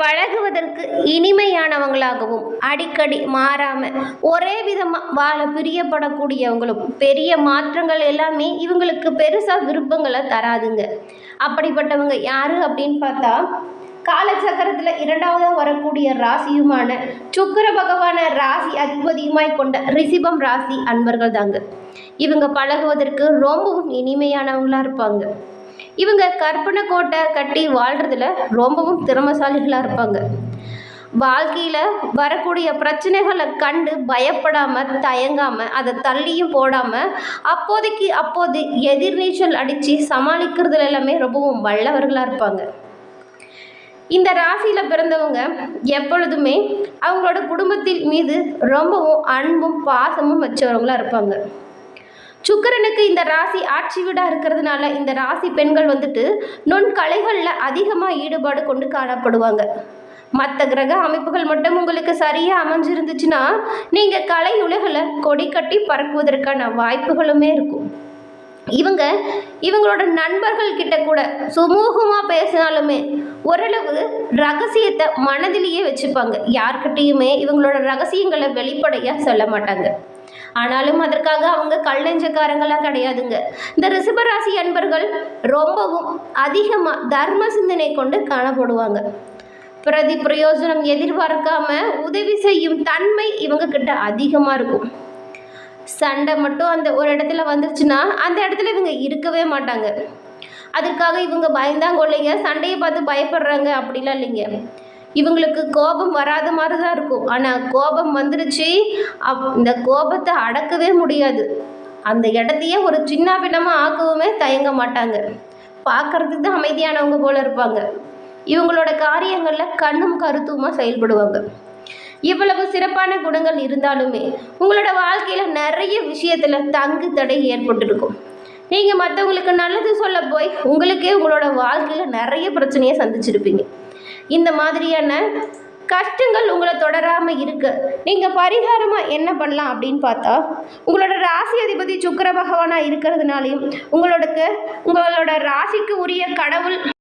பழகுவதற்கு இனிமையானவங்களாகவும் அடிக்கடி மாறாம ஒரே விதமாக வாழ பிரியப்படக்கூடியவங்களும் பெரிய மாற்றங்கள் எல்லாமே இவங்களுக்கு பெருசாக விருப்பங்களை தராதுங்க. அப்படிப்பட்டவங்க யாரு அப்படின்னு பார்த்தா காலச்சக்கரத்தில் இரண்டாவதாக வரக்கூடிய ராசியுமான சுக்கிர பகவான ராசி அதிபதியுமாய் கொண்ட ரிஷிபம் ராசி அன்பர்கள் தாங்க இவங்க பழகுவதற்கு ரொம்பவும் இனிமையானவங்களாக இருப்பாங்க. இவங்க கற்பனை கோட்டை கட்டி வாழ்கிறதுல ரொம்பவும் திறமசாலிகளாக இருப்பாங்க. வாழ்க்கையில் வரக்கூடிய பிரச்சனைகளை கண்டு பயப்படாமல் தயங்காமல் அதை தள்ளியும் போடாமல் அப்போதைக்கு அப்போது எதிர்நீச்சல் அடித்து சமாளிக்கிறதுல எல்லாமே ரொம்பவும் வல்லவர்களாக இருப்பாங்க. இந்த ராசியில் பிறந்தவங்க எப்பொழுதுமே அவங்களோட குடும்பத்தின் மீது ரொம்பவும் அன்பும் பாசமும் வச்சவங்களா இருப்பாங்க. சுக்கிரனுக்கு இந்த ராசி ஆட்சி வீடாக இருக்கிறதுனால இந்த ராசி பெண்கள் வந்துட்டு நுண்கலைகளில் அதிகமாக ஈடுபாடு கொண்டு காணப்படுவாங்க. மற்ற கிரக அமைப்புகள் மட்டும் உங்களுக்கு சரியாக அமைஞ்சிருந்துச்சுன்னா நீங்கள் கலை உலகில் கொடி கட்டி பறக்குவதற்கான வாய்ப்புகளுமே இருக்கும். இவங்க இவங்களோட நண்பர்கள் கிட்ட கூட சுமூகமாக பேசினாலுமே ஓரளவு ரகசியத்தை மனதிலேயே வச்சுப்பாங்க. யார்கிட்டேயுமே இவங்களோட ரகசியங்களை வெளிப்படையாக சொல்ல மாட்டாங்க. ஆனாலும் அதற்காக அவங்க கல்லஞ்சக்காரங்களாம் கிடையாதுங்க. இந்த ரிஷபராசி அன்பர்கள் ரொம்பவும் அதிகமாக தர்ம சிந்தனை கொண்டு காணப்படுவாங்க. பிரதி பிரயோஜனம் எதிர்பார்க்காம உதவி செய்யும் தன்மை இவங்க கிட்ட அதிகமாக இருக்கும். சண்டை மட்டும் அந்த ஒரு இடத்துல வந்துருச்சுன்னா அந்த இடத்துல இவங்க இருக்கவே மாட்டாங்க. அதற்காக இவங்க பயந்தாங்கொள்ளைங்க சண்டையை பார்த்து பயப்படுறாங்க அப்படிலாம் இல்லைங்க. இவங்களுக்கு கோபம் வராத மாதிரி தான் இருக்கும். ஆனால் கோபம் வந்துருச்சு அப் இந்த கோபத்தை அடக்கவே முடியாது. அந்த இடத்தையே ஒரு சின்ன பின்னமாக ஆக்கவுமே தயங்க மாட்டாங்க. பார்க்கறதுக்கு தான் அமைதியானவங்க போல இருப்பாங்க. இவங்களோட காரியங்களில் கண்ணும் கருத்துமாக செயல்படுவாங்க. இவ்வளவு சிறப்பான குணங்கள் இருந்தாலுமே உங்களோட வாழ்க்கையில் நிறைய விஷயத்தில் தங்கு தடை ஏற்பட்டிருக்கும். நீங்கள் மற்றவங்களுக்கு நல்லது சொல்ல போய் உங்களுக்கே உங்களோட வாழ்க்கையில் நிறைய பிரச்சனையை சந்திச்சிருப்பீங்க. இந்த மாதிரியான கஷ்டங்கள் உங்களை தொடராமல் இருக்குது நீங்கள் பரிகாரமாக என்ன பண்ணலாம் அப்படின்னு பார்த்தா உங்களோட ராசி அதிபதி சுக்கர பகவானாக இருக்கிறதுனாலையும் உங்களோட உங்களோட ராசிக்கு உரிய கடவுள்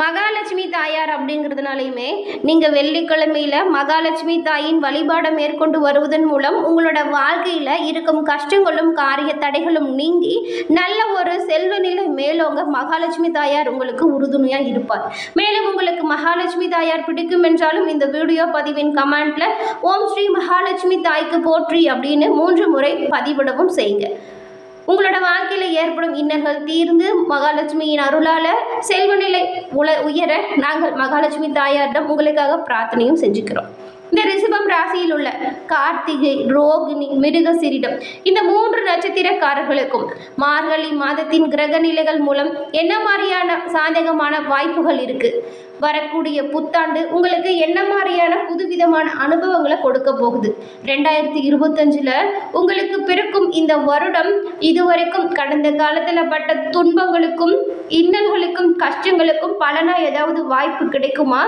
மகாலட்சுமி தாயார் அப்படிங்கிறதுனாலையுமே நீங்கள் வெள்ளிக்கிழமையில் மகாலட்சுமி தாயின் வழிபாடை மேற்கொண்டு வருவதன் மூலம் உங்களோட வாழ்க்கையில் இருக்கும் கஷ்டங்களும் காரிய தடைகளும் நீங்கி நல்ல ஒரு செல்வ நிலை மேலோங்க மகாலட்சுமி தாயார் உங்களுக்கு உறுதுணையாக இருப்பார். மேலும் உங்களுக்கு மகாலட்சுமி தாயார் பிடிக்கும் என்றாலும் இந்த வீடியோ பதிவின் கமெண்ட்ல ஓம் ஸ்ரீ மகாலட்சுமி தாய்க்கு போற்றி அப்படின்னு மூன்று முறை பதிவிடவும் செய்யுங்க. உங்களோட வாழ்க்கையில் ஏற்படும் இன்னல்கள் தீர்ந்து மகாலட்சுமியின் அருளால் செல்வநிலை உல உயர நாங்கள் மகாலட்சுமி தாயாரிடம் உங்களுக்காக பிரார்த்தனையும் செஞ்சுக்கிறோம். இந்த ரிஷபம் ராசியில் உள்ள கார்த்திகை ரோகிணி மிருகசிரிடம் இந்த மூன்று நட்சத்திரக்காரர்களுக்கும் மார்கழி மாதத்தின் கிரக நிலைகள் மூலம் என்ன மாதிரியான சாதகமான வாய்ப்புகள் இருக்குது வரக்கூடிய புத்தாண்டு உங்களுக்கு என்ன மாதிரியான புதுவிதமான அனுபவங்களை கொடுக்க போகுது? ரெண்டாயிரத்தி இருபத்தஞ்சில் உங்களுக்கு பிறக்கும் இந்த வருடம் இதுவரைக்கும் கடந்த காலத்தில் பட்ட துன்பங்களுக்கும் இன்னல்களுக்கும் கஷ்டங்களுக்கும் பலனாக ஏதாவது வாய்ப்பு கிடைக்குமா?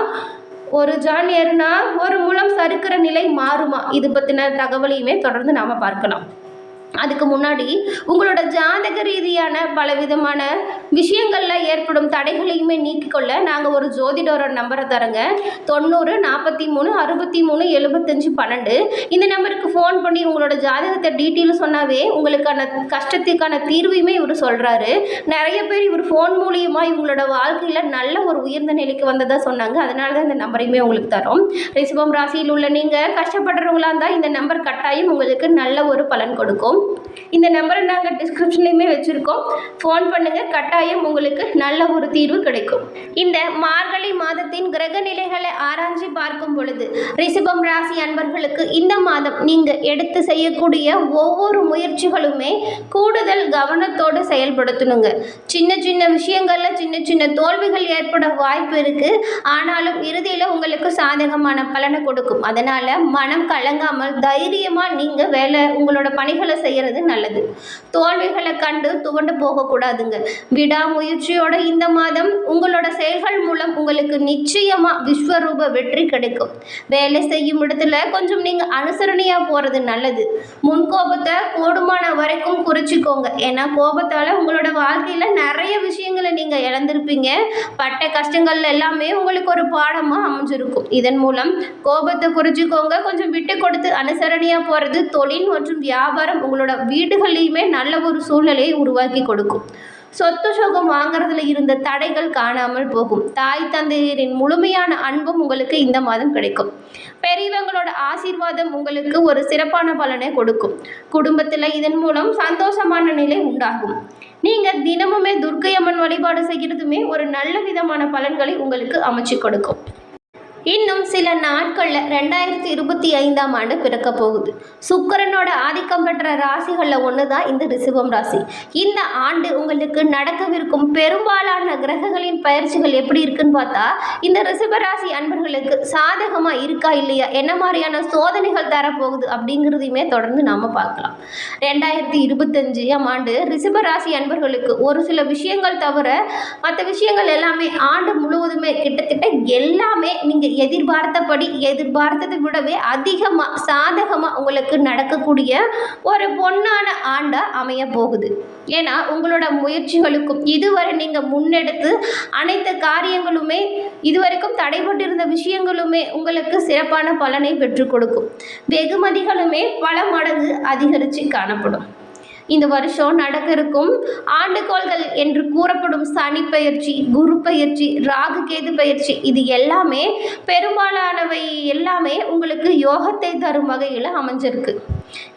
ஒரு ஜான் ஏறுனா ஒரு மூலம் சறுக்கிற நிலை மாறுமா? இது பற்றின தகவலையுமே தொடர்ந்து நாம் பார்க்கலாம். அதுக்கு முன்னாடி உங்களோட ஜாதக ரீதியான பலவிதமான விஷயங்களில் ஏற்படும் தடைகளையுமே நீக்கிக்கொள்ள நாங்கள் ஒரு ஜோதிடரோட நம்பரை தரோங்க. தொண்ணூறு நாற்பத்தி மூணு அறுபத்தி மூணு எழுபத்தஞ்சு பன்னெண்டு. இந்த நம்பருக்கு ஃபோன் பண்ணி உங்களோட ஜாதகத்தை டீட்டெயில் சொன்னாவே உங்களுக்கான கஷ்டத்துக்கான தீர்வையுமே இவர் சொல்கிறாரு நிறைய பேர் இவர் ஃபோன் மூலியமாக இவங்களோட வாழ்க்கையில் நல்ல ஒரு உயர்ந்த நிலைக்கு வந்ததாக சொன்னாங்க. அதனால தான் இந்த நம்பரையுமே உங்களுக்கு தரோம். ரிஷபம் ராசியில் உள்ள நீங்கள் கஷ்டப்படுறவங்களா இருந்தால் இந்த நம்பர் கட்டாயம் உங்களுக்கு நல்ல ஒரு பலன் கொடுக்கும். இந்த நம்பரை நாங்கள் டிஸ்கிரிப்ஷன்லையுமே வச்சுருக்கோம். ஃபோன் பண்ணுங்கள் கட்டாயம் உங்களுக்கு நல்ல ஒரு தீர்வு கிடைக்கும். இந்த மார்கழி மாதத்தின் கிரக நிலைகளை ஆராய்ச்சி பார்க்கும் பொழுது ரிஷபம் ராசி அன்பர்களுக்கு இந்த மாதம் நீங்கள் எடுத்து செய்யக்கூடிய ஒவ்வொரு முயற்சிகளுமே கூடுதல் கவனத்தோடு செயல்படுத்தணுங்க. சின்ன சின்ன விஷயங்களில் சின்ன சின்ன தோல்விகள் ஏற்பட வாய்ப்பு இருக்குது ஆனாலும் இறுதியில் உங்களுக்கு சாதகமான பலனை கொடுக்கும். அதனால் மனம் கலங்காமல் தைரியமாக நீங்கள் வேலை உங்களோட பணிகளை செய்ய செய்கிறது நல்லது. தோல்விகளை கண்டு துவண்டு போகக்கூடாதுங்க. விடாமுயற்சியோட இந்த மாதம் உங்களோட செயல்கள் மூலம் உங்களுக்கு நிச்சயமாக விஸ்வரூப வெற்றி கிடைக்கும். வேலை செய்யும் இடத்துல கொஞ்சம் நீங்கள் அனுசரணையாக போகிறது நல்லது. முன்கோபத்தை கூடுமான வரைக்கும் குறைச்சிக்கோங்க. ஏன்னா கோபத்தால் உங்களோட வாழ்க்கையில் நிறைய விஷயங்களை நீங்கள் இழந்திருப்பீங்க. பட்ட கஷ்டங்கள் எல்லாமே உங்களுக்கு ஒரு பாடமாக அமைஞ்சிருக்கும். இதன் மூலம் கோபத்தை குறைச்சிக்கோங்க. கொஞ்சம் விட்டு கொடுத்து அனுசரணையாக போகிறது தொழில் மற்றும் வியாபாரம் உங்களோட வீடுகள்லையுமே நல்ல ஒரு சூழ்நிலையை உருவாக்கி கொடுக்கும். சொத்து சுகம் வாங்குறதுல இருந்த தடைகள் காணாமல் போகும். தாய் தந்தையரின் முழுமையான அன்பும் உங்களுக்கு இந்த மாதம் கிடைக்கும். பெரியவங்களோட ஆசீர்வாதம் உங்களுக்கு ஒரு சிறப்பான பலனை கொடுக்கும். குடும்பத்தில் இதன் மூலம் சந்தோஷமான நிலை உண்டாகும். நீங்கள் தினமுமே துர்க்கை அம்மன் வழிபாடு செய்கிறதுமே ஒரு நல்ல விதமான பலன்களை உங்களுக்கு அமைச்சு கொடுக்கும். இன்னும் சில நாட்களில் ரெண்டாயிரத்தி இருபத்தி ஐந்தாம் ஆண்டு பிறக்க போகுது. சுக்கரனோட ஆதிக்கம் பெற்ற ராசிகளில் ஒன்று தான் இந்த ரிஷபம் ராசி. இந்த ஆண்டு உங்களுக்கு நடக்கவிருக்கும் பெரும்பாலான கிரகங்களின் பயிற்சிகள் எப்படி இருக்குன்னு பார்த்தா இந்த ரிசிப ராசி அன்பர்களுக்கு சாதகமாக இருக்கா இல்லையா என்ன மாதிரியான சோதனைகள் தரப்போகுது அப்படிங்கிறதையுமே தொடர்ந்து நாம் பார்க்கலாம். ரெண்டாயிரத்தி இருபத்தஞ்சாம் ஆண்டு ரிசிப ராசி அன்பர்களுக்கு ஒரு சில விஷயங்கள் தவிர மற்ற விஷயங்கள் எல்லாமே ஆண்டு முழுவதுமே கிட்டத்தட்ட எல்லாமே நீங்கள் எதிர்பார்த்தபடி எதிர்பார்த்ததை விடவே அதிகமாக சாதகமாக உங்களுக்கு நடக்கக்கூடிய ஒரு பொன்னான ஆண்டாக அமைய போகுது. ஏன்னா உங்களோட முயற்சிகளுக்கும் இதுவரை நீங்கள் முன்னெடுத்து அனைத்து காரியங்களுமே இதுவரைக்கும் தடைபட்டிருந்த விஷயங்களுமே உங்களுக்கு சிறப்பான பலனை பெற்றுக் கொடுக்கும். வெகுமதிகளுமே பல மடங்கு அதிகரித்து காணப்படும். இந்த வருஷம் நடக்க இருக்கும் ஆண்டுகோள்கள் என்று கூறப்படும் சனி பயிற்சி குரு பயிற்சி ராகு கேது பயிற்சி இது எல்லாமே பெரும்பாலானவை எல்லாமே உங்களுக்கு யோகத்தை தரும் வகையில் அமைஞ்சிருக்கு.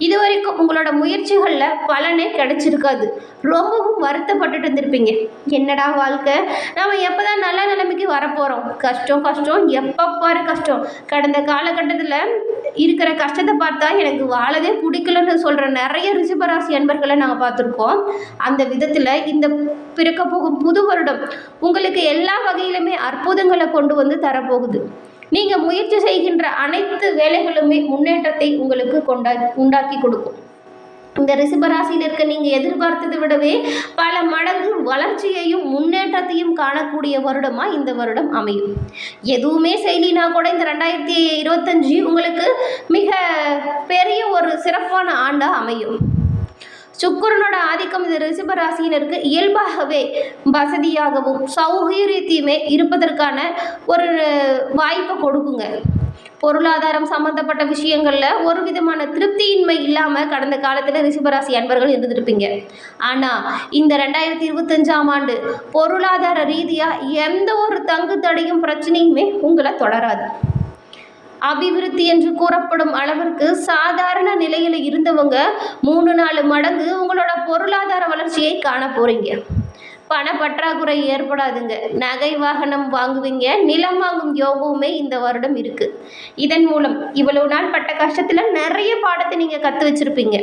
இது வரைக்கும் உங்களோட முயற்சிகளில் பலனே கிடைச்சிருக்காது. ரொம்பவும் வருத்தப்பட்டுட்டு இருந்திருப்பீங்க. என்னடா வாழ்க்கை? நம்ம எப்போ தான் நல்ல நிலைமைக்கு வரப்போகிறோம் கஷ்டம் கஷ்டம். எப்போ பாரு கஷ்டம். கடந்த காலகட்டத்தில் இருக்கிற கஷ்டத்தை பார்த்தா எனக்கு வாழவே பிடிக்கலன்னு சொல்கிற நிறைய ரிஷபராசி அன்பர்களை நாங்கள் பார்த்துருக்கோம். அந்த விதத்தில் இந்த பிறக்க போகும் புது வருடம் உங்களுக்கு எல்லா வகையிலுமே அற்புதங்களை கொண்டு வந்து தரப்போகுது. நீங்கள் முயற்சி செய்கின்ற அனைத்து வேலைகளுமே முன்னேற்றத்தை உங்களுக்கு கொண்டா உண்டாக்கி கொடுக்கும். இந்த ரிஷபராசியில் இருக்க நீங்கள் எதிர்பார்த்ததை விடவே பல மடங்கு வளர்ச்சியையும் முன்னேற்றத்தையும் காணக்கூடிய வருடமாக இந்த வருடம் அமையும். எதுவுமே செய்யலினா கூட இந்த ரெண்டாயிரத்தி இருபத்தஞ்சி உங்களுக்கு மிக பெரிய ஒரு சிறப்பான ஆண்டாக அமையும். சுக்கிரனோட ஆதிக்கம் இந்த ரிஷப ராசியினருக்கு இயல்பாகவே வசதியாகவும் சௌகரியத்தையுமே இருப்பதற்கான ஒரு வாய்ப்பை கொடுக்குங்க. பொருளாதாரம் சம்மந்தப்பட்ட விஷயங்களில் ஒரு விதமான திருப்தியின்மை இல்லாமல் கடந்த காலத்தில் ரிஷபராசி அன்பர்கள் இருந்துருப்பீங்க. ஆனால் இந்த ரெண்டாயிரத்தி இருபத்தஞ்சாம் ஆண்டு பொருளாதார ரீதியாக எந்த ஒரு தங்கு தடையும் பிரச்சனையுமே உங்களை தொடராது. அபிவிருத்தி என்று கூறப்படும் அளவிற்கு சாதாரண நிலையில் இருந்தவங்க மூணு நாலு மடங்கு உங்களோட பொருளாதார வளர்ச்சியை காண போறீங்க. பண பற்றாக்குறை ஏற்படாதுங்க. நகை வாகனம் வாங்குவீங்க நிலம் வாங்கும் யோகமுமே இந்த வருடம் இருக்கு. இதன் மூலம் இவ்வளவு நாள் பட்ட கஷ்டத்தில் நிறைய பாடத்தை நீங்கள் கற்று வச்சிருப்பீங்க.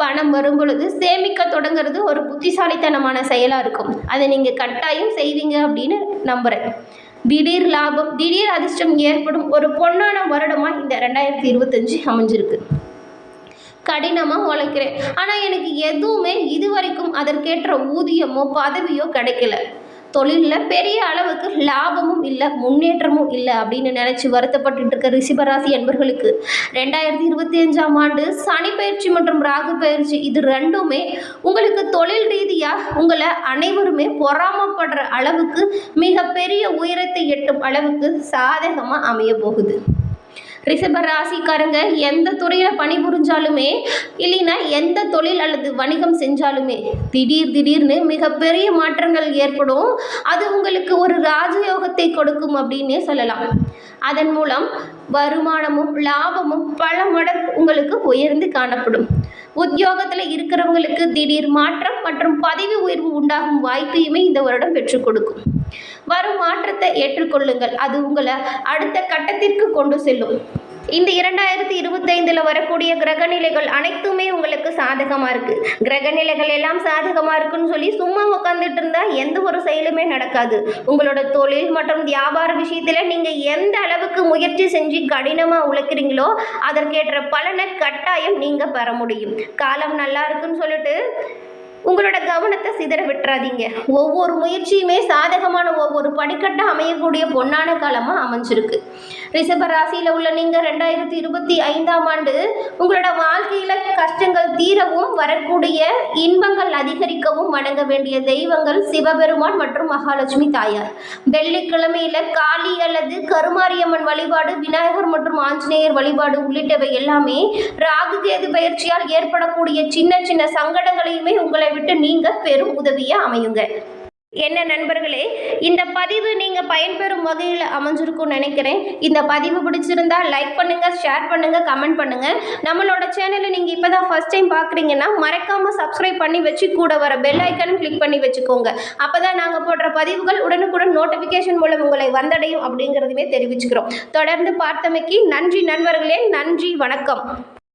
பணம் வரும் பொழுது சேமிக்க தொடங்குறது ஒரு புத்திசாலித்தனமான செயலாக இருக்கும். அதை நீங்கள் கட்டாயம் செய்வீங்க அப்படின்னு நம்புகிறேன் திடீர் லாபம் திடீர் அதிர்ஷ்டம் ஏற்படும் ஒரு பொன்னான வருடமாக இந்த ரெண்டாயிரத்தி இருபத்தஞ்சு அமைஞ்சிருக்கு. கடினமாக உழைக்கிறேன். ஆனால் எனக்கு எதுவுமே இதுவரைக்கும் அதற்கேற்ற ஊதியமோ பதவியோ கிடைக்கல. தொழிலில் பெரிய அளவுக்கு லாபமும் இல்லை முன்னேற்றமும் இல்லை அப்படின்னு நினச்சி வருத்தப்பட்டு இருக்க ரிஷபராசி என்பர்களுக்கு ரெண்டாயிரத்தி இருபத்தி அஞ்சாம் ஆண்டு சனி பயிற்சி மற்றும் ராகு பயிற்சி இது ரெண்டுமே உங்களுக்கு தொழில் ரீதியாக உங்களை அனைவருமே பொறாமப்படுற அளவுக்கு மிகப்பெரிய உயரத்தை எட்டும் அளவுக்கு சாதகமாக அமைய போகுது. ரிஷப ராசிக்காரங்க எந்த துறையில் பணிபுரிஞ்சாலுமே இல்லைன்னா எந்த தொழில் அல்லது வணிகம் செஞ்சாலுமே திடீர் திடீர்னு மிகப்பெரிய மாற்றங்கள் ஏற்படும். அது உங்களுக்கு ஒரு ராஜயோகத்தை கொடுக்கும் அப்படின்னே சொல்லலாம். அதன் மூலம் வருமானமும் லாபமும் பல மடங்கு உங்களுக்கு உயர்ந்து காணப்படும். உத்தியோகத்தில் இருக்கிறவங்களுக்கு திடீர் மாற்றம் மற்றும் பதவி உயர்வு உண்டாகும் வாய்ப்பையுமே இந்த வருடம் பெற்றுக் கொடுக்கும். வரும் மாற்றத்தை ஏற்றுக்கொள்ளுங்கள். அது உங்களை அடுத்த கட்டத்திற்கு கொண்டு செல்லும். இந்த இரண்டாயிரத்தி இருபத்தைந்தில் வரக்கூடிய கிரகநிலைகள் அனைத்துமே உங்களுக்கு சாதகமாக இருக்குது கிரகநிலைகள் எல்லாம் சாதகமாக இருக்குன்னு சொல்லி சும்மா உட்காந்துட்டு இருந்தால் எந்த ஒரு செயலுமே நடக்காது. உங்களோட தொழில் மற்றும் வியாபார விஷயத்தில் நீங்கள் எந்த அளவுக்கு முயற்சி செஞ்சு கடினமாக உழைக்கிறீங்களோ அதற்கேற்ற பலனை கட்டாயம் நீங்கள் பெற முடியும். காலம் நல்லா இருக்குன்னு சொல்லிட்டு உங்களோட கவனத்தை சிதற விட்டுறாதீங்க. ஒவ்வொரு முயற்சியுமே சாதகமான ஒவ்வொரு படிக்கட்டாக அமையக்கூடிய பொன்னான காலமாக அமைஞ்சிருக்கு. ரிஷப ராசியில் உள்ள நீங்கள் ரெண்டாயிரத்தி இருபத்தி ஐந்தாம் ஆண்டு உங்களோட வாழ்க்கையில் கஷ்டங்கள் தீரவும் வரக்கூடிய இன்பங்கள் அதிகரிக்கவும் வணங்க வேண்டிய தெய்வங்கள் சிவபெருமான் மற்றும் மகாலட்சுமி தாயார். வெள்ளிக்கிழமையில காளி அல்லது கருமாரியம்மன் வழிபாடு விநாயகர் மற்றும் ஆஞ்சநேயர் வழிபாடு உள்ளிட்டவை எல்லாமே ராகு கேது பயிற்சியால் ஏற்படக்கூடிய சின்ன சின்ன சங்கடங்களையுமே உங்களை விட்டு நீங்க பெரும் உதவியா அமையுங்க. என்ன நண்பர்களே இந்த பதிவு நீங்கள் பயன்பெறும் வகையில் அமைஞ்சிருக்கும்னு நினைக்கிறேன். இந்த பதிவு பிடிச்சிருந்தா லைக் பண்ணுங்கள் ஷேர் பண்ணுங்கள் கமெண்ட் பண்ணுங்கள் நம்மளோட சேனலை நீங்கள் இப்போ தான் ஃபஸ்ட் டைம் பார்க்குறீங்கன்னா மறக்காமல் சப்ஸ்கிரைப் பண்ணி வச்சு கூட வர பெல் ஐக்கனும் கிளிக் பண்ணி வச்சுக்கோங்க. அப்போ தான் நாங்கள் போடுற பதிவுகள் உடனுக்குடன் நோட்டிஃபிகேஷன் மூலம் உங்களை வந்தடையும் அப்படிங்கிறதுமே தெரிவிச்சுக்கிறோம். தொடர்ந்து பார்த்தமைக்கு நன்றி நண்பர்களே நன்றி வணக்கம்.